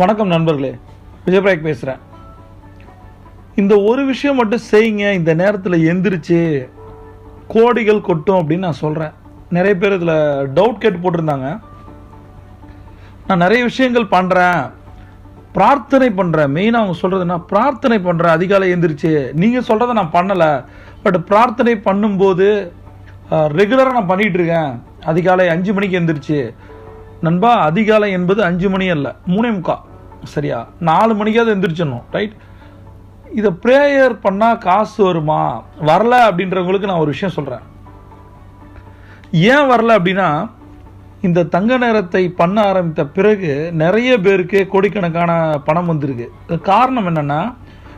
வணக்கம் நண்பர்களே. விஜயபிராக் பேசுகிறேன் இந்த ஒரு விஷயம் மட்டும் செய்யுங்க இந்த நேரத்தில் எந்திரிச்சு கோடிகள் கொட்டும் அப்படின்னு நான் சொல்கிறேன் நிறைய பேர் இதில் டவுட் கேட்டு போட்டிருந்தாங்க. நான் நிறைய விஷயங்கள் பண்ணுறேன் பிரார்த்தனை பண்ணுறேன் மெயினாக அவங்க சொல்கிறது என்ன? பிரார்த்தனை பண்ணுறேன் அதிகாலை எந்திரிச்சு. நீங்கள் சொல்கிறத நான் பண்ணலை. பட் பிரார்த்தனை பண்ணும்போது ரெகுலராக நான் பண்ணிகிட்ருக்கேன் அதிகாலை அஞ்சு மணிக்கு எந்திரிச்சு. நண்பா அதிகாலை என்பது அஞ்சு மணி அல்ல. மூணே முக்கா. சரியா? நாலு மணிக்காவது எந்திரிச்சிடணும். ரைட் இதை ப்ரேயர் பண்ணால் காசு வருமா? வரல அப்படின்றவங்களுக்கு நான் ஒரு விஷயம் சொல்கிறேன் ஏன் வரல அப்படின்னா இந்த தங்க நேரத்தை பண்ண ஆரம்பித்த பிறகு நிறைய பேருக்கு கோடிக்கணக்கான பணம் வந்திருக்கு. காரணம் என்னென்னா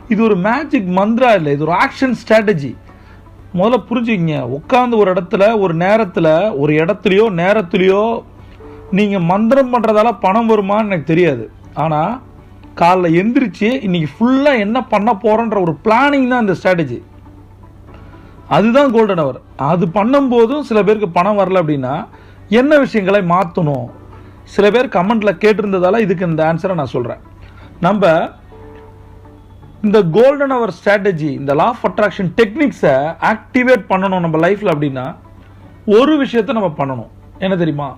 இது ஒரு மேஜிக் மந்த்ரா இல்லை. இது ஒரு ஆக்ஷன் ஸ்ட்ராட்டஜி முதல்ல புரிஞ்சுக்கிங்க. உட்காந்து ஒரு இடத்துல ஒரு நேரத்தில் ஒரு இடத்துலையோ நேரத்துலையோ நீங்கள் மந்திரம் பண்ணுறதால பணம் வருமான்னு எனக்கு தெரியாது. ஆனால் காலைல எந்திரிச்சு இன்னைக்கு ஃபுல்லாக என்ன பண்ண போகிறோன்ற ஒரு பிளானிங் தான் இந்த ஸ்ட்ராட்டஜி அதுதான் கோல்டன் அவர் அது பண்ணும்போதும் சில பேருக்கு பணம் வரல அப்படின்னா என்ன விஷயங்களை மாற்றணும் சில பேர் கமெண்ட்டில் கேட்டிருந்ததால இதுக்கு இந்த ஆன்சரை நான் சொல்கிறேன் நம்ம இந்த கோல்டன் அவர் ஸ்ட்ராட்டஜி இந்த லா ஆஃப் அட்ராக்ஷன் டெக்னிக்ஸை ஆக்டிவேட் பண்ணணும் நம்ம லைஃப்பில் அப்படின்னா ஒரு விஷயத்தை நம்ம பண்ணணும். என்ன தெரியுமா?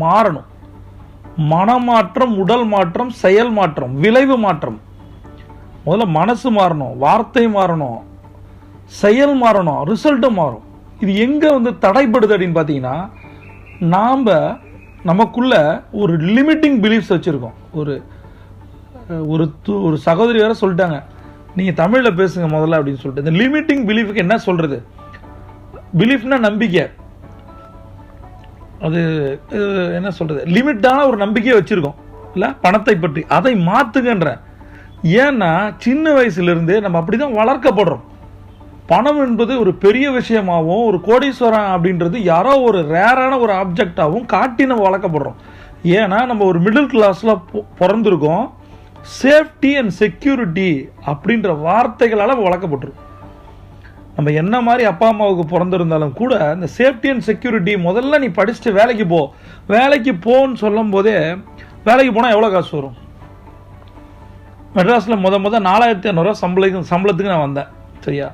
மாறணும். மனமாற்றம் உடல் மாற்றம் செயல் மாற்றம் விளைவு மாற்றம். முதல்ல மனசு மாறணும் வார்த்தை மாறணும் செயல் மாறணும் ரிசல்ட்டும் மாறும். இது எங்கே வந்து தடைப்படுது அப்படின்னு பார்த்தீங்கன்னா நாம் நமக்குள்ள ஒரு லிமிட்டிங் பிலீஃப்ஸ் வச்சுருக்கோம். ஒரு ஒரு து- ஒரு சகோதரி வேற சொல்லிட்டாங்க நீங்கள் தமிழில் பேசுங்க முதல்ல அப்படின்னு சொல்லிட்டு. இந்த லிமிட்டிங் பிலீஃபுக்கு என்ன சொல்கிறது பிலீஃப்னா நம்பிக்கை. அது என்ன சொல்கிறது லிமிட்டான ஒரு நம்பிக்கையை வச்சுருக்கோம். இல்லை? பணத்தை பற்றி. அதை மாத்துங்கன்ற. ஏன்னா சின்ன வயசுலேருந்தே நம்ம அப்படி தான் வளர்க்கப்படுறோம். பணம் என்பது ஒரு பெரிய விஷயமாகவும் ஒரு கோடீஸ்வரன் அப்படின்றது யாரோ ஒரு ரேரான ஒரு ஆப்ஜெக்டாகவும் காட்டி நம்ம வளர்க்கப்படுறோம். ஏன்னா நம்ம ஒரு மிடில் கிளாஸில் பிறந்திருக்கோம். சேஃப்டி அண்ட் செக்யூரிட்டி அப்படின்ற வார்த்தைகளால் வளர்க்கப்பட்டிருக்கும். நம்ம என்ன மாதிரி அப்பா அம்மாவுக்கு பிறந்திருந்தாலும் கூட இந்த சேஃப்டி அண்ட் செக்யூரிட்டி முதல்ல நீ படிச்சுட்டு வேலைக்கு போ. வேலைக்கு போன்னு சொல்லும் போதே வேலைக்கு போனால் எவ்வளோ காசு வரும்? மெட்ராஸில் முத முத நாலாயிரத்தி இரநூறுவா சம்பளத்துக்கு சம்பளத்துக்கு நான் வந்தேன். சரியா?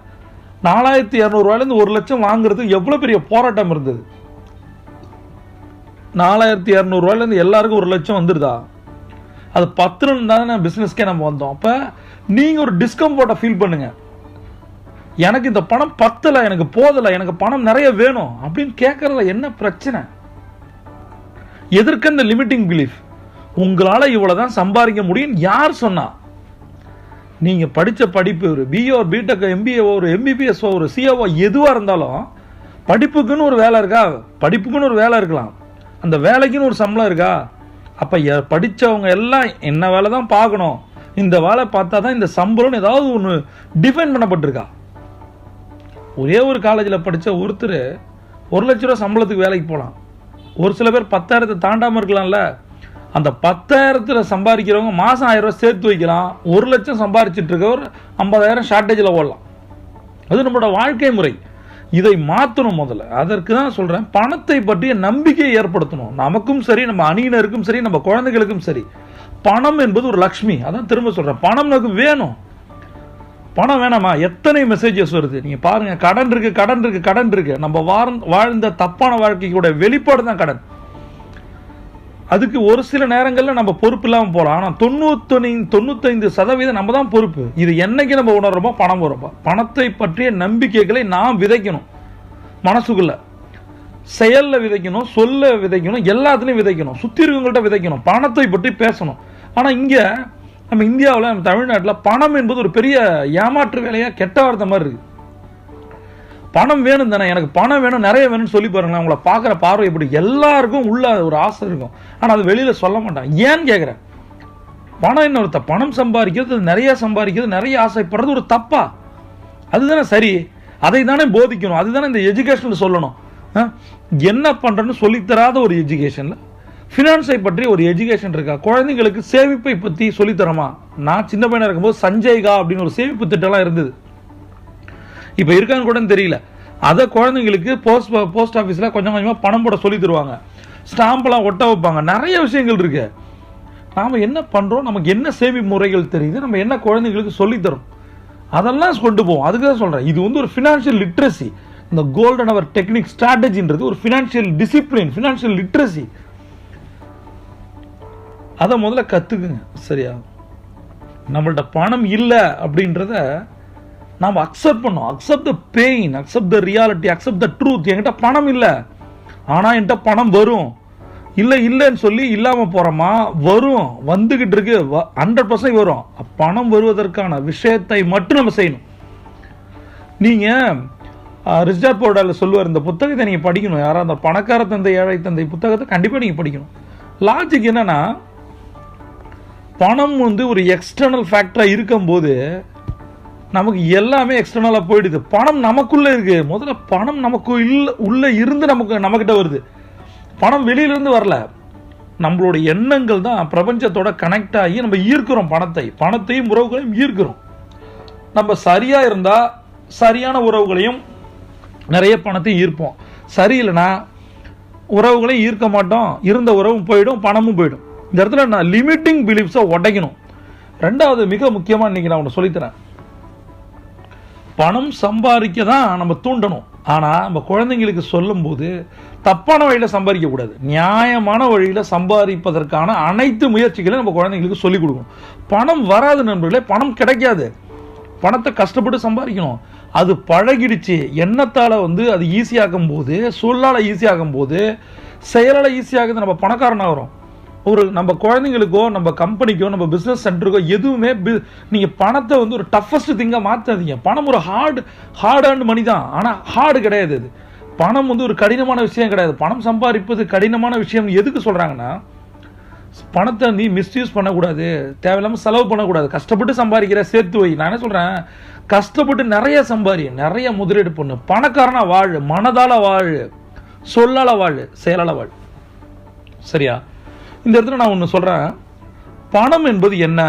நாலாயிரத்தி இரநூறுவாலேருந்து ஒரு லட்சம் வாங்குறதுக்கு எவ்வளோ பெரிய போராட்டம் இருந்தது? நாலாயிரத்தி இரநூறுவாலேருந்து எல்லாருக்கும் ஒரு லட்சம் வந்துருதா? அது பத்துன்னு தானே பிஸ்னஸ்க்கே நம்ம வந்தோம். அப்போ நீங்கள் ஒரு டிஸ்கம்ஃபர்ட்டை ஃபீல் பண்ணுங்கள் எனக்கு இந்த பணம் பத்தல எனக்கு போதல எனக்கு பணம் நிறைய வேணும் அப்படின்னு கேட்கறதுல என்ன பிரச்சனை? எதற்கு இந்த லிமிட்டிங் பிலீஃப் உங்களால இவ்வளவுதான் சம்பாதிக்க முடியும் யார் சொன்னா? நீங்க படிச்ச படிப்பு ஒரு பிஓ பிடெக் எம்பிஏ ஒரு எம்பிபிஎஸ் ஒரு சிஓஓ எதுவா இருந்தாலும் படிப்புக்குன்னு ஒரு வேலை இருக்கா? படிப்புக்குன்னு ஒரு வேலை இருக்கலாம். அந்த வேலைக்குன்னு ஒரு சம்பளம் இருக்கா? அப்ப எ- படிச்சவங்க எல்லாம் என்ன வேலை தான் பார்க்கணும்? இந்த வேலை பார்த்தா தான் இந்த சம்பளம்னு ஏதாவது ஒன்று டிஃபைன் பண்ணப்பட்டிருக்கா? ஒரே ஒரு காலேஜில் படித்த ஒருத்தர் ஒரு லட்ச ரூபா சம்பளத்துக்கு வேலைக்கு போகலாம் ஒரு சில பேர் பத்தாயிரத்தை தாண்டாமல் இருக்கலாம்ல. அந்த பத்தாயிரத்தில் சம்பாதிக்கிறவங்க மாதம் ஆயிரம் சேர்த்து வைக்கலாம். ஒரு லட்சம் சம்பாரிச்சிட்டு இருக்கவர் ஐம்பதாயிரம் ஷார்ட்டேஜில் ஓடலாம். அது நம்மளோட வாழ்க்கை முறை. இதை மாற்றணும் முதல்ல. அதற்கு தான் சொல்கிறேன் பணத்தை பற்றிய நம்பிக்கையை ஏற்படுத்தணும். நமக்கும் சரி நம்ம அணியினருக்கும் சரி நம்ம குழந்தைகளுக்கும் சரி. பணம் என்பது ஒரு லக்ஷ்மி அதான் திரும்ப சொல்கிறேன் பணம் நமக்கு வேணும். பணம் வேணாமா? எத்தனை மெசேஜஸ் வருது? நீங்கள் பாருங்கள் கடன் இருக்குது கடன் இருக்குது கடன் இருக்குது நம்ம வாழ்ந்த வாழ்ந்த தப்பான வாழ்க்கைக்கூட வெளிப்பாடு தான் கடன். அதுக்கு ஒரு சில நேரங்களில் நம்ம பொறுப்பு இல்லாமல் போகலாம் ஆனால் தொண்ணூத்தொன்னு தொண்ணூத்தைந்து சதவீதம் நம்ம தான் பொறுப்பு. இது என்னைக்கு நம்ம உணர்றோமோ பணம் வரப்போ பணத்தை பற்றிய நம்பிக்கைகளை நாம் விதைக்கணும். மனசுக்குள்ள. செயலில் விதைக்கணும் சொல்ல விதைக்கணும் எல்லாத்துலேயும் விதைக்கணும். சுற்றி இருக்கவங்கள்ட்ட விதைக்கணும். பணத்தை பற்றி பேசணும். ஆனால் இங்கே நம்ம இந்தியாவில் நம்ம தமிழ்நாட்டில் பணம் என்பது ஒரு பெரிய ஏமாற்று வேலையாக கெட்ட வார்த்தை மாதிரி இருக்குது பணம் வேணும் தானே? எனக்கு பணம் வேணும் நிறைய வேணும்னு சொல்லி பாருங்களேன். அவங்கள பார்க்குற பார்வை எப்படி? எல்லாருக்கும் உள்ள ஒரு ஆசை இருக்கும். ஆனால் அது வெளியில் சொல்ல மாட்டான். ஏன்னு கேட்குறேன் பணம் இன்னொருத்த பணம் சம்பாதிக்கிறது நிறைய சம்பாதிக்கிறது நிறைய ஆசைப்படுறது ஒரு தப்பா? அதுதானே சரி. அதை தானே போதிக்கணும். அதுதானே இந்த எஜுகேஷனில் சொல்லணும். ஆ? என்ன பண்ணுறேன்னு சொல்லித்தராத ஒரு எஜுகேஷனில் ஃபினான்ஸை பற்றி ஒரு எஜுகேஷன் இருக்கா? குழந்தைங்களுக்கு சேமிப்பை பற்றி சொல்லித்தரமா? நான் சின்ன பையனாக இருக்கும்போது சஞ்சய்கா அப்படின்னு ஒரு சேமிப்பு திட்டம்லாம் இருந்தது. இப்போ இருக்கான்னு கூட தெரியல. அதை குழந்தைங்களுக்கு போஸ்ட் போஸ்ட் ஆஃபீஸில் கொஞ்சம் கொஞ்சமாக பணம் போட சொல்லி தருவாங்க. ஸ்டாம்பெல்லாம் ஒட்ட வைப்பாங்க. நிறைய விஷயங்கள் இருக்கு. நாம் என்ன பண்ணுறோம் நமக்கு என்ன சேமிப்பு முறைகள் தெரியுது? நம்ம என்ன குழந்தைங்களுக்கு சொல்லித்தரோம்? அதெல்லாம் கொண்டு போவோம். அதுக்கு தான் சொல்கிறேன் இது வந்து ஒரு ஃபினான்ஷியல் லிட்ரஸி இந்த கோல்டன் அவர் டெக்னிக் ஸ்ட்ராட்டஜின்றது ஒரு ஃபினான்ஷியல் டிசிப்ளின் ஃபினான்ஷியல் லிட்ரஸி அதை முதல்ல கற்றுக்குங்க சரியா? நம்மள்ட்ட பணம் இல்லை அப்படின்றத நாம் அக்செப்ட் பண்ணோம் accept the pain accept the reality accept the truth என்கிட்ட பணம் இல்லை. ஆனால் என்கிட்ட பணம் வரும். இல்லை இல்லைன்னு சொல்லி இல்லாமல் போகிறோமா வரும். வந்துக்கிட்டு இருக்கு. ஹண்ட்ரட் பர்சன்ட் வரும். பணம் வருவதற்கான விஷயத்தை மட்டும் நம்ம செய்யணும். நீங்கள் ரிச்டார்ட் போர்டாவில் சொல்லுவார் இந்த புத்தகத்தை நீங்கள் படிக்கணும். யாராவது அந்த பணக்கார தந்தை ஏழை தந்தை புத்தகத்தை கண்டிப்பாக நீங்கள் படிக்கணும். லாஜிக் என்னென்னா பணம் வந்து ஒரு எக்ஸ்டர்னல் ஃபேக்டராக இருக்கும்போது நமக்கு எல்லாமே எக்ஸ்டர்னலாக போயிடுது. பணம் நமக்குள்ளே இருக்குது முதல்ல பணம் நமக்கு இல்லை உள்ளே இருந்து நமக்கு நம்மக்கிட்ட வருது. பணம் வெளியிலேருந்து வரல. நம்மளோட எண்ணங்கள் தான் பிரபஞ்சத்தோட கனெக்ட் ஆகி நம்ம ஈர்க்கிறோம் பணத்தை. பணத்தையும் உறவுகளையும் ஈர்க்கிறோம். நம்ம சரியாக இருந்தால் சரியான உறவுகளையும் நிறைய பணத்தையும் ஈர்ப்போம். சரியில்லைனா உறவுகளையும் ஈர்க்க மாட்டோம். இருந்த உறவும் போயிடும் பணமும் போயிடும். இந்த இடத்துல நான் லிமிட்டிங் பிலீஃப்ஸை உடைக்கணும். ரெண்டாவது மிக முக்கியமாக இன்னைக்கு நான் ஒன்று சொல்லித்தரேன். பணம் சம்பாதிக்க தான் நம்ம தூண்டணும். ஆனால் நம்ம குழந்தைங்களுக்கு சொல்லும்போது தப்பான வழியில் சம்பாதிக்கக்கூடாது. நியாயமான வழியில் சம்பாதிப்பதற்கான அனைத்து முயற்சிகளையும் நம்ம குழந்தைங்களுக்கு சொல்லிக் கொடுக்கணும். பணம் வராது நண்பர்களே பணம் கிடைக்காது. பணத்தை கஷ்டப்பட்டு சம்பாதிக்கணும். அது பழகிடுச்சு. எண்ணத்தால் வந்து அது ஈஸியாகும் போது சொல்லால் ஈஸியாகும் போது செயலால் ஈஸியாகுது நம்ம பணக்காரனாகிறோம் ஒரு நம்ம குழந்தைங்களுக்கோ நம்ம கம்பெனிக்கோ நம்ம பிஸ்னஸ் சென்டருக்கோ எதுவுமே பி- பணத்தை வந்து ஒரு டஃபஸ்ட் திங்காக மாற்றாதீங்க பணம் ஒரு ஹார்டு ஹார்ட் அண்ட் மணி தான். ஆனால் ஹார்டு கிடையாது அது. பணம் வந்து ஒரு கடினமான விஷயம் கிடையாது. பணம் சம்பாதிப்பது கடினமான விஷயம். எதுக்கு சொல்கிறாங்கன்னா பணத்தை நீ மிஸ்யூஸ் பண்ணக்கூடாது. தேவையில்லாமல் செலவு பண்ணக்கூடாது. கஷ்டப்பட்டு சம்பாதிக்கிற சேர்த்து வை. நான் என்ன சொல்கிறேன் கஷ்டப்பட்டு நிறைய சம்பாதி. நிறைய முதலீடு பண்ணு. பணக்காரனா வாழ். மனதால வாழ். சொல்லால் வாழ். செயலால் வாழ். சரியா? இந்த இடத்துல நான் ஒன்று சொல்கிறேன் பணம் என்பது என்ன?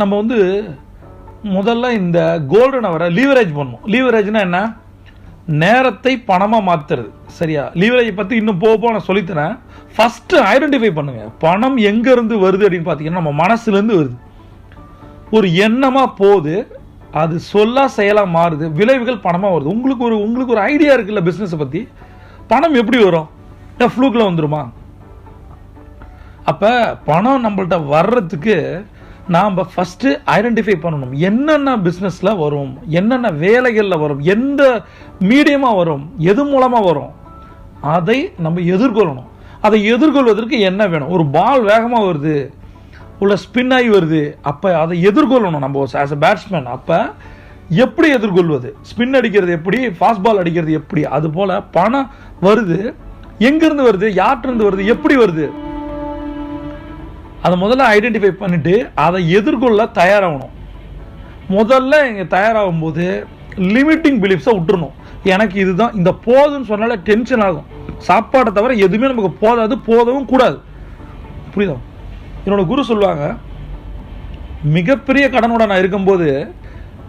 நம்ம வந்து முதல்ல இந்த கோல்டன் அவரை லீவரேஜ் பண்ணணும் லீவரேஜ்னா என்ன? நேரத்தை பணமாக மாற்றுறது சரியா? லீவரேஜை பற்றி இன்னும் போக போக நான் சொல்லித்தரேன். ஃபஸ்ட்டு ஐடென்டிஃபை பண்ணுங்கள் பணம் எங்கேருந்து வருது அப்படின்னு பார்த்தீங்கன்னா நம்ம மனசுலேருந்து வருது. ஒரு எண்ணமாக போகுது. அது சொல்லாக செயலாக மாறுது. விளைவுகள் பணமாக வருது. உங்களுக்கு ஒரு உங்களுக்கு ஒரு ஐடியா இருக்குல்ல பிஸ்னஸை பற்றி பணம் எப்படி வரும்? ஏன் ஃப்ளூக்கில் வந்துருமா? அப்போ பணம் நம்மள்ட்ட வர்றதுக்கு நாம் ஃபஸ்ட்டு ஐடென்டிஃபை பண்ணணும். என்னென்ன பிஸ்னஸில் வரும்? என்னென்ன வேலைகளில் வரும்? எந்த மீடியமாக வரும்? எது மூலமாக வரும்? அதை நம்ம எதிர்கொள்ளணும். அதை எதிர்கொள்வதற்கு என்ன வேணும்? ஒரு பால் வேகமாக வருது. உள்ள ஸ்பின் ஆகி வருது. அப்போ அதை எதிர்கொள்ளணும் நம்ம. ஆஸ் அ பேட்ஸ்மேன் அப்போ எப்படி எதிர்கொள்வது? ஸ்பின் அடிக்கிறது எப்படி? ஃபாஸ்ட் பால் அடிக்கிறது எப்படி? அது போல் பணம் வருது. எங்கேருந்து வருது? யார்கிட்டருந்து வருது? எப்படி வருது? அதை முதல்ல ஐடென்டிஃபை பண்ணிவிட்டு அதை எதிர்கொள்ள தயாராகணும். முதல்ல இங்கே தயாராகும் போது லிமிட்டிங் பிலீஃப்ஸை விட்டுறணும். எனக்கு இதுதான் இந்த போதும்னு சொன்னாலே டென்ஷன் ஆகும். சாப்பாடை தவிர எதுவுமே நமக்கு போதாது போதவும் கூடாது. புரியுதா? என்னோடய குரு சொல்லுவாங்க மிகப்பெரிய கடனோட நான் இருக்கும்போது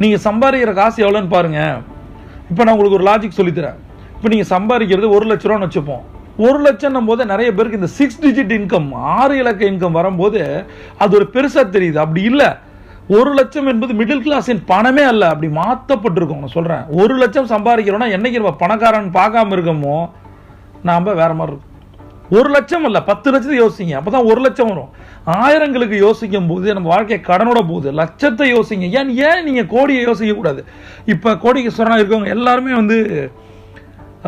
நீங்கள் சம்பாதிக்கிற காசு எவ்வளோன்னு பாருங்கள் இப்போ நான் உங்களுக்கு ஒரு லாஜிக் சொல்லித்தரேன். இப்போ நீங்கள் சம்பாதிக்கிறது ஒரு லட்ச ரூபான்னு வச்சுப்போம். ஒரு லட்சம் போது நிறைய பேருக்கு இந்த சிக்ஸ் டிஜிட் இன்கம் ஆறு இலக்க இன்கம் வரும்போது அது ஒரு பெருசாக தெரியுது. அப்படி இல்லை. ஒரு லட்சம் என்பது மிடில் கிளாஸின் பணமே அல்ல. அப்படி மாற்றப்பட்டிருக்கோம் நான் சொல்கிறேன் ஒரு லட்சம் சம்பாதிக்கிறோன்னா என்னைக்கு நம்ம பணக்காரன் பார்க்காம இருக்கோமோ நாம் வேற மாதிரி இருக்கும். ஒரு லட்சம் இல்ல பத்து லட்சத்தை யோசிங்க. அப்பதான் ஒரு லட்சம் வரும். ஆயிரங்களுக்கு யோசிக்கும் போது நம்ம வாழ்க்கை கடனோட போகுது. லட்சத்தை யோசிங்க. ஏன்? ஏன் நீங்கள் கோடியை யோசிக்க கூடாது கோடிக்கு சொன்னா இருக்கவங்க எல்லாருமே வந்து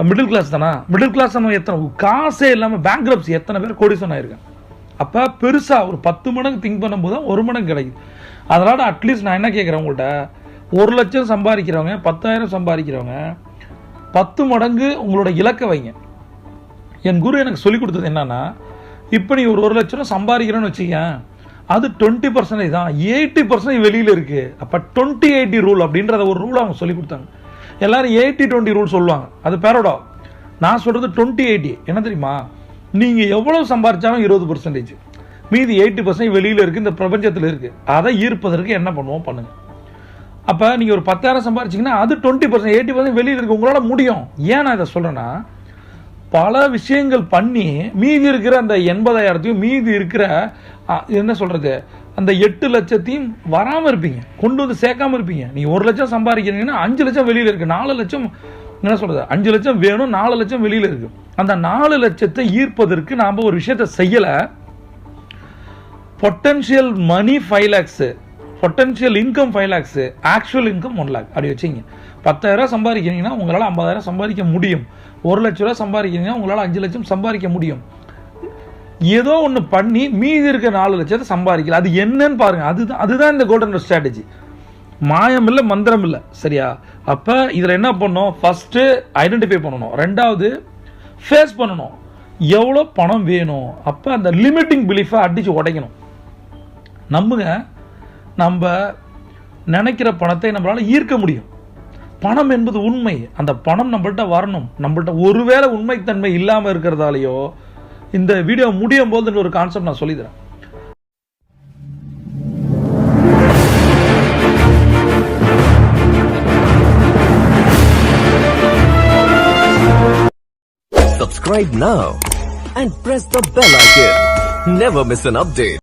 மிடில் கிளாஸ் தானா? மிடில் கிளாஸ் எத்தனை காசே இல்லாமல் பேங்க்ரப்ஸ் எத்தனை பேர் கோடிசன் சொன்னாயிருக்காங்க அப்போ பெருசாக ஒரு பத்து மடங்கு திங்க் பண்ணும்போது தான் ஒரு மடங்கு கிடைக்குது. அதனால் அட்லீஸ்ட் நான் என்ன கேட்குறேன் உங்கள்கிட்ட ஒரு லட்சம் சம்பாதிக்கிறவங்க பத்தாயிரம் சம்பாதிக்கிறவங்க பத்து மடங்கு உங்களோட இலக்கை வைங்க. என் குரு எனக்கு சொல்லி கொடுத்தது என்னன்னா இப்போ நீ ஒரு ஒரு லட்ச ரூபா சம்பாதிக்கிறேன்னு வச்சுக்கேன் அது டுவெண்ட்டி பர்சன்டேஜ் தான். எயிட்டி பர்சன்டேஜ் வெளியில் இருக்குது அப்போ டுவெண்ட்டி எயிட்டி ரூல் அப்படின்றத ஒரு ரூல் அவங்க சொல்லி கொடுத்தாங்க. எல்லாரும் எயிட்டி டுவெண்ட்டி ரூல் சொல்லுவாங்க. அது பேரோட. நான் சொல்கிறது டுவெண்ட்டி எயிட்டி. என்ன தெரியுமா? நீங்கள் எவ்வளோ சம்பாரிச்சாலும் இருபது பர்சன்டேஜ் மீதி எயிட்டி பர்சன்ட் வெளியில் இருக்குது இந்த பிரபஞ்சத்தில் இருக்குது அதை ஈர்ப்பதற்கு என்ன பண்ணுவோம்? பண்ணுங்கள் அப்போ நீங்கள் ஒரு பத்தாயிரம் சம்பாரிச்சிங்கன்னா அது டுவெண்ட்டி பர்சன்ட் எயிட்டி பர்சன்ட் வெளியில் இருக்குது உங்களால் முடியும். ஏன் நான் இதை சொல்கிறேன்னா பல விஷயங்கள் பண்ணி மீதி இருக்கிற அந்த எண்பதாயிரத்தையும் மீதி இருக்கிற என்ன சொல்கிறது அந்த எட்டு லட்சத்தையும் வராமல் இருப்பீங்க. கொண்டு வந்து சேர்க்காம இருப்பீங்க. நீங்கள் ஒரு லட்சம் சம்பாதிக்கிறீங்கன்னா அஞ்சு லட்சம் வெளியில் இருக்குது நாலு லட்சம் என்ன சொல்கிறது அஞ்சு லட்சம் வேணும் நாலு லட்சம் வெளியில் இருக்குது அந்த நாலு லட்சத்தை ஈர்ப்பதற்கு நாம் ஒரு விஷயத்தை செய்யலை. Potential money five lakhs potential income five lakhs actual income one lakh அப்படி வச்சிங்க பத்தாயிரம் சம்பாதிக்கிறீங்கன்னா உங்களால் ஐம்பதாயிரம் சம்பாதிக்க முடியும். ஒரு லட்ச ரூபா சம்பாதிக்கிறீங்கன்னா உங்களால் அஞ்சு லட்சம் சம்பாதிக்க முடியும். ஏதோ ஒன்று பண்ணி மீதி இருக்க நாலு லட்சத்தை சம்பாதிக்கல. அது என்னன்னு பாருங்க. அதுதான் அதுதான் இந்த கோல்டன் ஸ்ட்ராட்டஜி மாயம் இல்லை மந்திரம் இல்லை. சரியா? அப்போ இதில் என்ன பண்ணணும்? ஃபஸ்ட்டு ஐடென்டிஃபை பண்ணணும். ரெண்டாவது ஃபேஸ் பண்ணணும். எவ்வளோ பணம் வேணும்? அப்போ அந்த லிமிட்டிங் பிலீஃபை அடித்து உடைக்கணும். நம்புங்க நம்ம நினைக்கிற பணத்தை நம்மளால் ஈர்க்க முடியும். பணம் என்பது உண்மை. அந்த பணம் நம்மள்கிட்ட வரணும். நம்மள்ட்ட ஒருவேளை உண்மைத்தன்மை இல்லாமல் இருக்கிறதாலேயோ இந்த வீடியோ முடியும் போது ஒரு கான்செப்ட் நான் சொல்லித்தரேன் Subscribe now and press the bell icon. Never miss an update.